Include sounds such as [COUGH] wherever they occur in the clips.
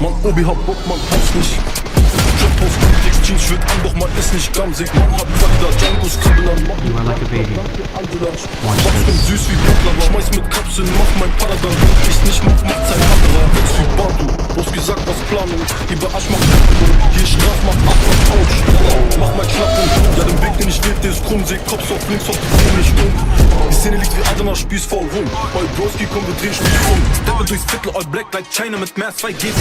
Man, Obi You are like a baby. Wachstum süß İst krumm Kopf auf links, auf nicht dumm Die Szene liegt wie Adana, Spieß voll rum. Bei Broski kommen wir drehen Spieß rum Steppe durchs Viertel, all black like China Mit mehr 2 Gs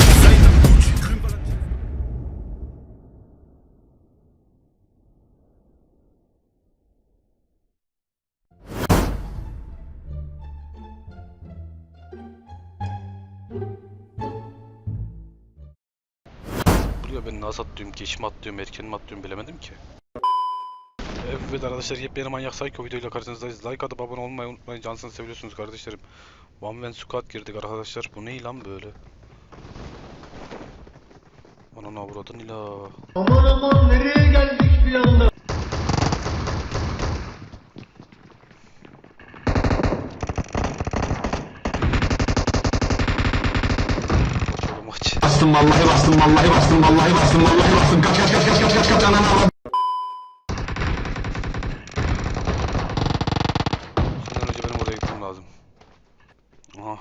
Buraya ben nasıl atlıyorum, geç mi atlıyorum, erken mi atlıyorum bilemedim ki. Evet arkadaşlar yepyeni manyak psycho videoyla karşınızdayız. Like atıp abone olmayı unutmayın. Cansını seviyorsunuz kardeşlerim. One Man Squad girdik arkadaşlar. Bu ne lan böyle? Bana ne avradın ila. Aman aman nereye geldik bir anda? Bastım vallahi bastım vallahi bastım vallahi bastım vallahi bastım kaç kaç kaç kaç kaç kaç kaç anam Senden önce benim oraya gitmem lazım. Aha.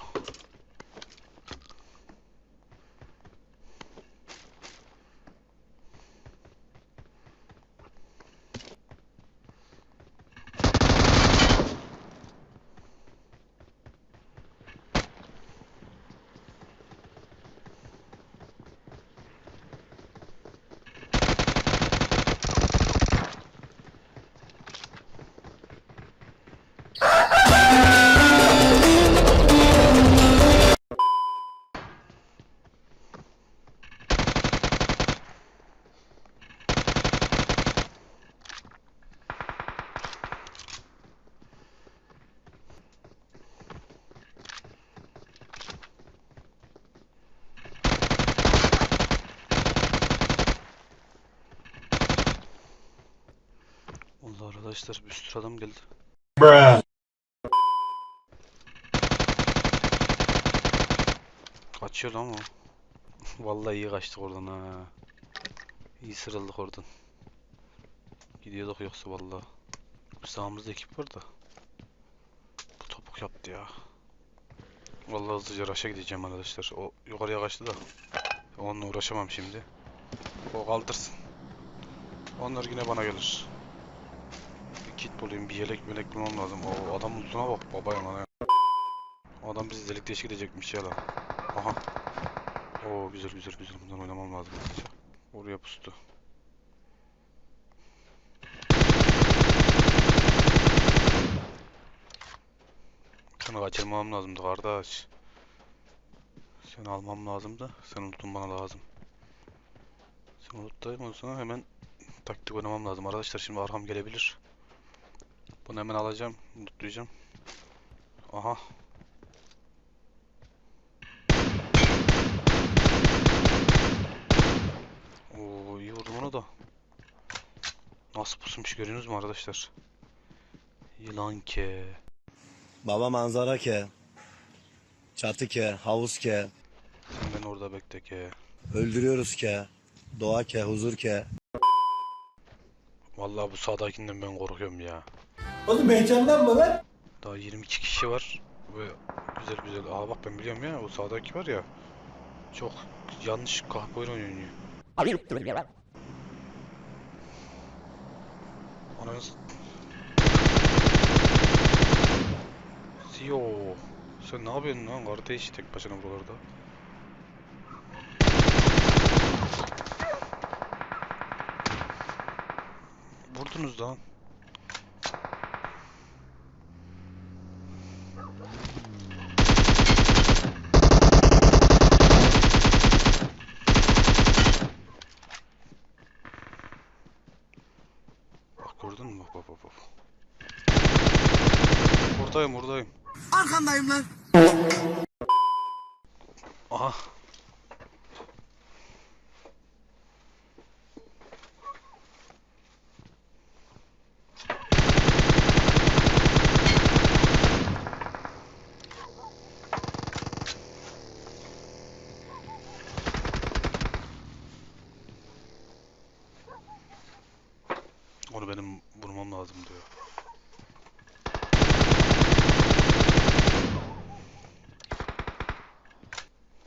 Allah arkadaşlar bir sürü adam geldi. Kaçıyor lan [LAUGHS] o. Vallahi iyi kaçtık oradan ha. İyi sırıldık oradan. Gidiyorduk yoksa vallahi. Sağımızda ekip var da. Bu topuk yaptı ya. Vallahi hızlıca raşa gideceğim arkadaşlar. O yukarıya kaçtı da. Onunla uğraşamam şimdi. O kaldırsın. Onlar yine bana gelir. Kit bulayım, bir yelek melek bulmam lazım. O adam lootuna bak baba yana. Adam bizi delik deşik edecekmiş ya lan. Aha. Oo güzel güzel güzel. Bundan oynamam lazım. Oraya pustu. Seni kaçırmam lazımdı kardeş. Seni almam lazımdı. Sen unuttun bana lazım. Sen unuttayım o zaman hemen taktik oynamam lazım. Arkadaşlar şimdi arkam gelebilir. Bunu hemen alacağım. Unutlayacağım. Aha. Oo iyi vurdum onu da. Nasıl pusmuş görüyorsunuz mu arkadaşlar? Yılan ke. Baba manzara ke. Çatı ke, havuz ke. Sen beni orada bekle ke. Öldürüyoruz ke. Doğa ke, huzur ke. Vallahi bu sağdakinden ben korkuyorum ya. Oğlum heyecanlanma lan. Daha 22 kişi var ve güzel güzel. Aa bak ben biliyorum ya o sağdaki var ya. Çok yanlış kahpe oyun oynuyor. Ananı s- Siyo. Sen ne yapıyorsun lan kardeş tek başına buralarda? Vurdunuz lan. Bak gördün mü? Bak bak bak. bak. Buradayım buradayım. Arkandayım lan. Aha.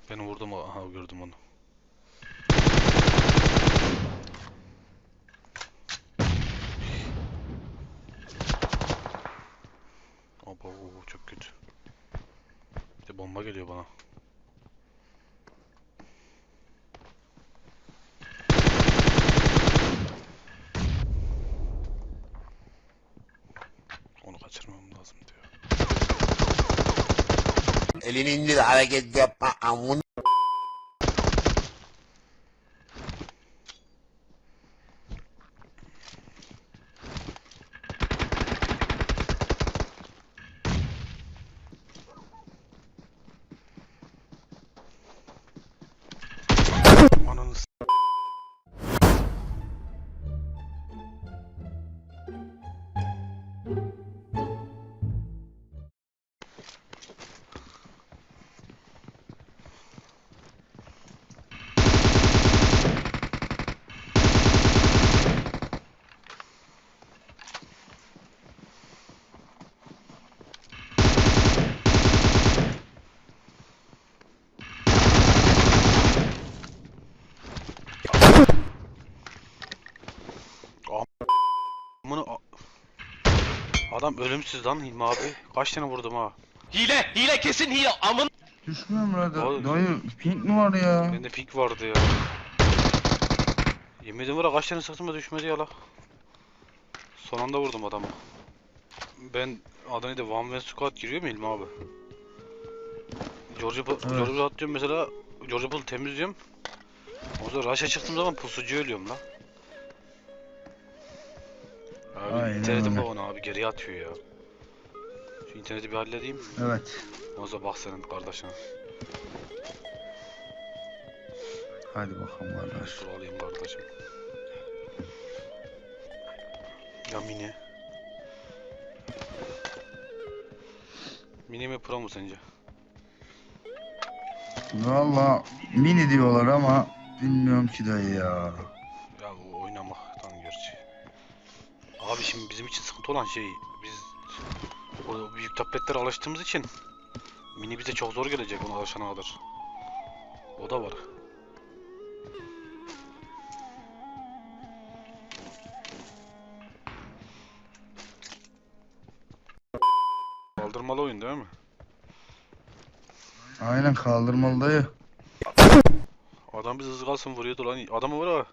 Beni vurdu mu? Aha gördüm onu. Aba oo, çok kötü. Bir de bomba geliyor bana. elinin bir hareket yapma amın Adam ölümsüz lan Hilmi abi. Kaç tane vurdum ha? Düşmüyor mu? Oğlum. Dayı pink mi var ya? Bende pik vardı ya. Yemin ederim kaç tane sıktım da düşmedi ya la. Son anda vurdum adamı. Ben adı neydi? One Man Squad giriyor mu Hilmi abi? George Evet. George Bull atıyorum mesela. George Bull temizliyorum. O zaman rush'a çıktığım zaman pusucu ölüyorum la. Aynen internetim öyle. abi geriye atıyor ya. Şu interneti bir halledeyim. Evet. O zaman bak senin kardeşine. Hadi bakalım kardeş. Dur alayım kardeşim. Ya mini. Mini mi pro mu sence? Valla mini diyorlar ama bilmiyorum ki dayı ya. Abi şimdi bizim için sıkıntı olan şey biz o büyük tabletlere alıştığımız için mini bize çok zor gelecek ona alışana kadar. O da var. Kaldırmalı oyun değil mi? Aynen kaldırmalı dayı. Adam biz hızlı kalsın vuruyordu lan. Adamı var ha.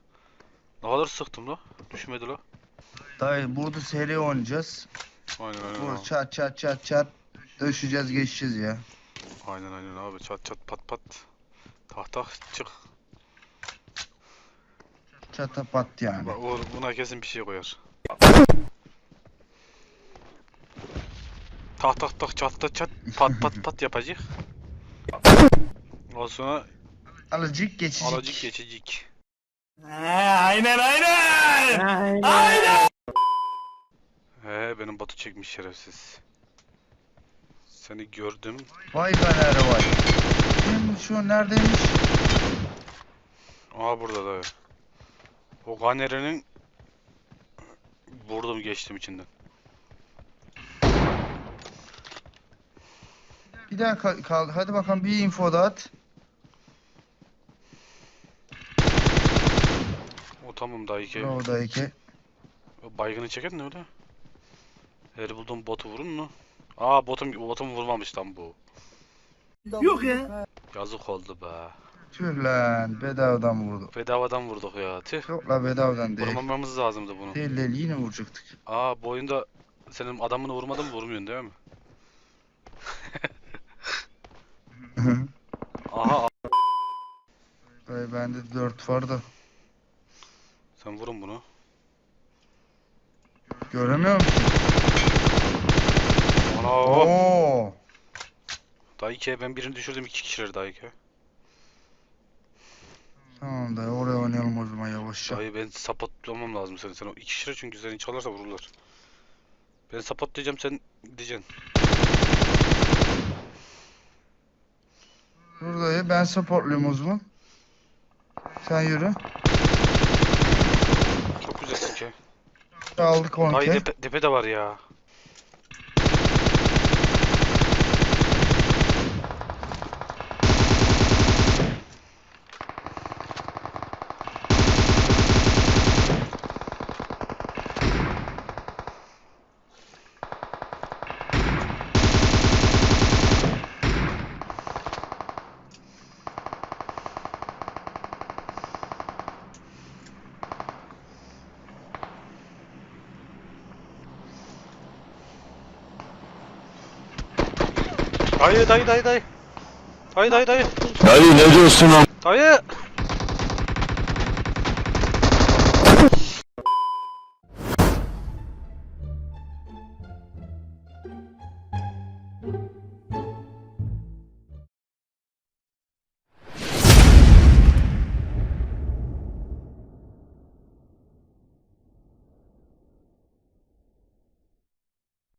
Ne kadar sıktım la. Düşmedi la. Dayı burada seri oynayacağız. Aynen aynen Burada abi. çat çat çat çat. Döşeceğiz geçeceğiz ya. Aynen aynen abi. Çat çat pat pat. Tak çık. Çata pat yani. Bak Uğur buna kesin bir şey koyar. Tak tak tak çat tak çat pat pat pat [LAUGHS] yapacak. Ondan sonra Alıcık geçecek. alacık geçecek. He benim Batu çekmiş şerefsiz. Seni gördüm. Vay galeri vay. Kim şu neredeymiş? Aha burada da. O Ganere'nin vurdum geçtim içinden. Bir daha kal, kal- hadi bakalım bir info da at. O tamam daha iki. Bravo dayı ki. Baygını çeken ne öyle? Her buldum botu vurun mu? Aa botum botum vurmamış lan bu. Yok ya. Yazık oldu be. Tüh lan bedavadan vurdu. Bedavadan vurduk ya. Tüh. Yok la bedavadan değil. Vurmamamız lazımdı bunu. Değil değil yine vuracaktık. Aa bu oyunda senin adamını vurmadın mı vurmuyorsun değil mi? [LAUGHS] Aha Dayı bende 4 var da. sen vurun bunu. Göremiyorum ki. Ana Oo. Daha ben birini düşürdüm iki kişiler daha iki. Tamam dayı oraya oynayalım o zaman yavaşça. Dayı ben sapatlamam lazım seni. Sen o iki kişiler çünkü seni çalarsa vururlar. Ben sapatlayacağım sen gideceksin. Dur dayı ben supportluyorum o zaman. Sen yürü. Çok güzelsin ki. Aldık 10 Dayı ke. tepe, tepe de var ya. Dayı dayı dayı dayı. Dayı dayı dayı. Dayı ne diyorsun am? Dayı.